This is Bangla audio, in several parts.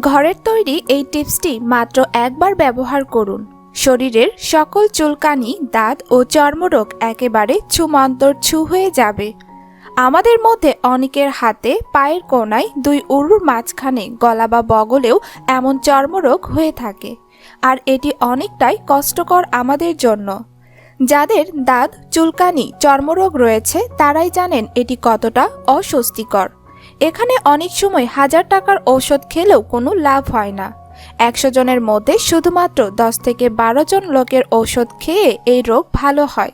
ঘরের তৈরি এই টিপসটি মাত্র একবার ব্যবহার করুন। শরীরের সকল চুলকানি, দাঁত ও চর্মরোগ একেবারে ছুমন্তর ছু হয়ে যাবে। আমাদের মধ্যে অনেকের হাতে পায়ের কোনায় দুই উরুর মাঝখানে গলা বা বগলেও এমন চর্মরোগ হয়ে থাকে, আর এটি অনেকটাই কষ্টকর আমাদের জন্য। যাদের দাঁত, চুলকানি, চর্মরোগ রয়েছে, তারাই জানেন এটি কতটা অস্বস্তিকর। এখানে অনেক সময় হাজার টাকার ঔষধ খেলেও কোনো লাভ হয় না। একশো জনের মধ্যে শুধুমাত্র দশ থেকে বারো জন লোকের ঔষধ খেয়ে এই রোগ ভালো হয়।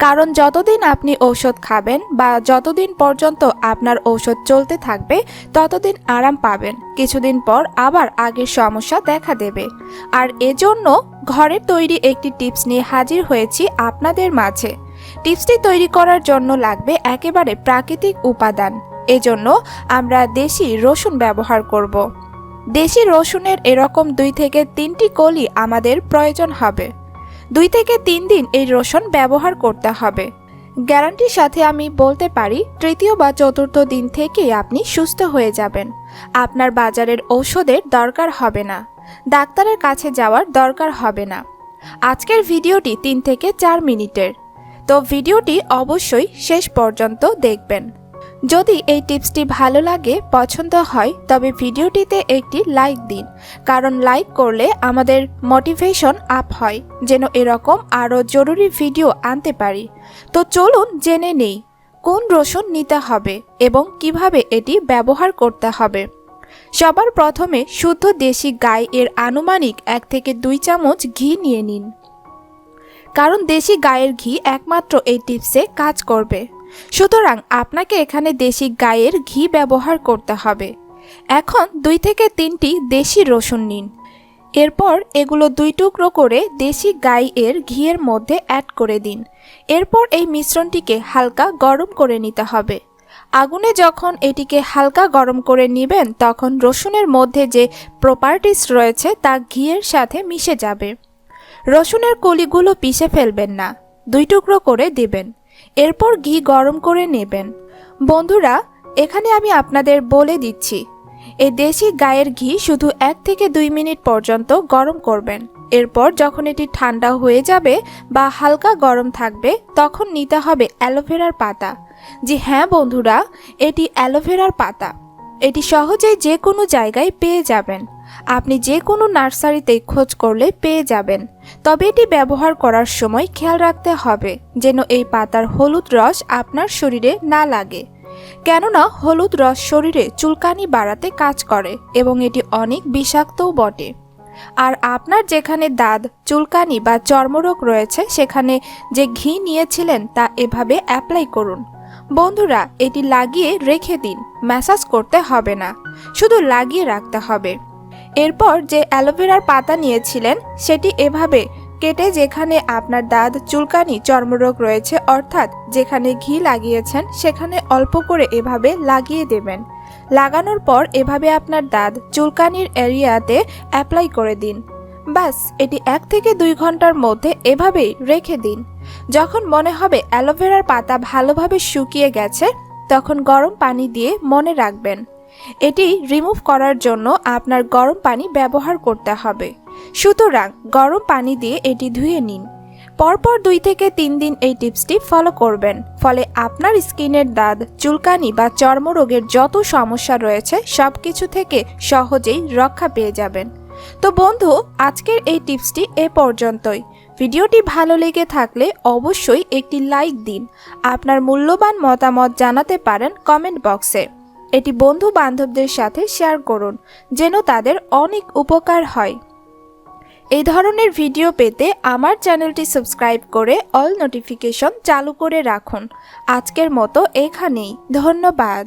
কারণ যতদিন আপনি ঔষধ খাবেন বা যতদিন পর্যন্ত আপনার ঔষধ চলতে থাকবে, ততদিন আরাম পাবেন। কিছুদিন পর আবার আগের সমস্যা দেখা দেবে। আর এজন্য ঘরের তৈরি একটি টিপস নিয়ে হাজির হয়েছি আপনাদের মাঝে। টিপসটি তৈরি করার জন্য লাগবে একেবারে প্রাকৃতিক উপাদান। এজন্য আমরা দেশি রসুন ব্যবহার করব। দেশি রসুনের এরকম দুই থেকে তিনটি কলি আমাদের প্রয়োজন হবে। দুই থেকে তিন দিন এই রসুন ব্যবহার করতে হবে। গ্যারান্টির সাথে আমি বলতে পারি, তৃতীয় বা চতুর্থ দিন থেকেই আপনি সুস্থ হয়ে যাবেন। আপনার বাজারের ঔষধের দরকার হবে না। ডাক্তারের কাছে যাওয়ার দরকার হবে না। আজকের ভিডিওটি তিন থেকে চার মিনিটের। তো ভিডিওটি অবশ্যই শেষ পর্যন্ত দেখবেন। যদি এই টিপসটি ভালো লাগে, পছন্দ হয়, তবে ভিডিওটিতে একটি লাইক দিন। কারণ লাইক করলে আমাদের মোটিভেশন আপ হয়, যেন এরকম আরও জরুরি ভিডিও আনতে পারি। তো চলুন জেনে নেই, কোন রসুন নিতে হবে এবং কীভাবে এটি ব্যবহার করতে হবে? সবার প্রথমে শুদ্ধ দেশি গাই এর আনুমানিক এক থেকে দুই চামচ ঘি নিয়ে নিন। কারণ দেশি গায়ের ঘি একমাত্র এই টিপসে কাজ করবে। সুতরাং আপনাকে এখানে দেশি গায়ের ঘি ব্যবহার করতে হবে। এখন দুই থেকে তিনটি দেশি রসুন নিন। এরপর এগুলো দুই টুকরো করে দেশি গাই এর ঘিয়ের মধ্যে অ্যাড করে দিন। এরপর এই মিশ্রণটিকে হালকা গরম করে নিতে হবে। আগুনে যখন এটিকে হালকা গরম করে নেবেন, তখন রসুনের মধ্যে যে প্রপার্টিস রয়েছে তা ঘিয়ের সাথে মিশে যাবে। রসুনের কলিগুলো পিষে ফেলবেন না। দুই টুকরো করে দেবেন। এরপর ঘি গরম করে নেবেন। বন্ধুরা, এখানে আমি আপনাদের বলে দিচ্ছি, এই দেশি গায়ের ঘি শুধু এক থেকে দুই মিনিট পর্যন্ত গরম করবেন। এরপর যখন এটি ঠান্ডা হয়ে যাবে বা হালকা গরম থাকবে, তখন নিতে হবে অ্যালোভেরার পাতা। জি হ্যাঁ বন্ধুরা, এটি অ্যালোভেরার পাতা। এটি সহজেই যে কোনো জায়গায় পেয়ে যাবেন। আপনি যে কোনো নার্সারিতে খোঁজ করলে পেয়ে যাবেন। তবে এটি ব্যবহার করার সময় খেয়াল রাখতে হবে, যেন এই পাতার হলুদ রস আপনার শরীরে না লাগে। কেননা, হলুদ রস শরীরে চুলকানি বাড়াতে কাজ করে এবং এটি অনেক বিষাক্তও বটে। আর আপনার যেখানে দাঁত, চুলকানি বা চর্মরোগ রয়েছে, সেখানে যে ঘি নিয়েছিলেন তা এভাবে অ্যাপ্লাই করুন। বন্ধুরা, এটি লাগিয়ে রেখে দিন, ম্যাসাজ করতে হবে না, শুধু লাগিয়ে রাখতে হবে। এরপর যে অ্যালোভেরার পাতা নিয়েছিলেন, সেটি এভাবে কেটে যেখানে আপনার দাঁত, চুলকানি, চর্মরোগ রয়েছে, অর্থাৎ যেখানে ঘি লাগিয়েছেন, সেখানে অল্প করে এভাবে লাগিয়ে দেবেন। লাগানোর পর এভাবে আপনার দাঁত, চুলকানির এরিয়াতে অ্যাপ্লাই করে দিন। বাস, এটি এক থেকে দুই ঘণ্টার মধ্যে এভাবেই রেখে দিন। যখন মনে হবে অ্যালোভেরার পাতা ভালোভাবে শুকিয়ে গেছে, তখন গরম পানি দিয়ে মনে রাখবেন। এটি রিমুভ করার জন্য আপনার গরম পানি ব্যবহার করতে হবে। সুতরাং গরম পানি দিয়ে এটি ধুয়ে নিন। পরপর দুই থেকে তিন দিন এই টিপসটি ফলো করবেন, ফলে আপনার স্কিনের দাঁত চুলকানি বা চর্মরোগের যত সমস্যা রয়েছে সব কিছু থেকে সহজেই রক্ষা পেয়ে যাবেন। তো বন্ধু, আজকের এই টিপসটি এ পর্যন্তই। ভিডিওটি ভালো লেগে থাকলে অবশ্যই একটি লাইক দিন। আপনার মূল্যবান মতামত জানাতে পারেন কমেন্ট বক্সে। এটি বন্ধু বান্ধবদের সাথে শেয়ার করুন, যেন তাদের অনেক উপকার হয়। এই ধরনের ভিডিও পেতে আমার চ্যানেলটি সাবস্ক্রাইব করে অল নোটিফিকেশন চালু করে রাখুন। আজকের মতো এখানেই, ধন্যবাদ।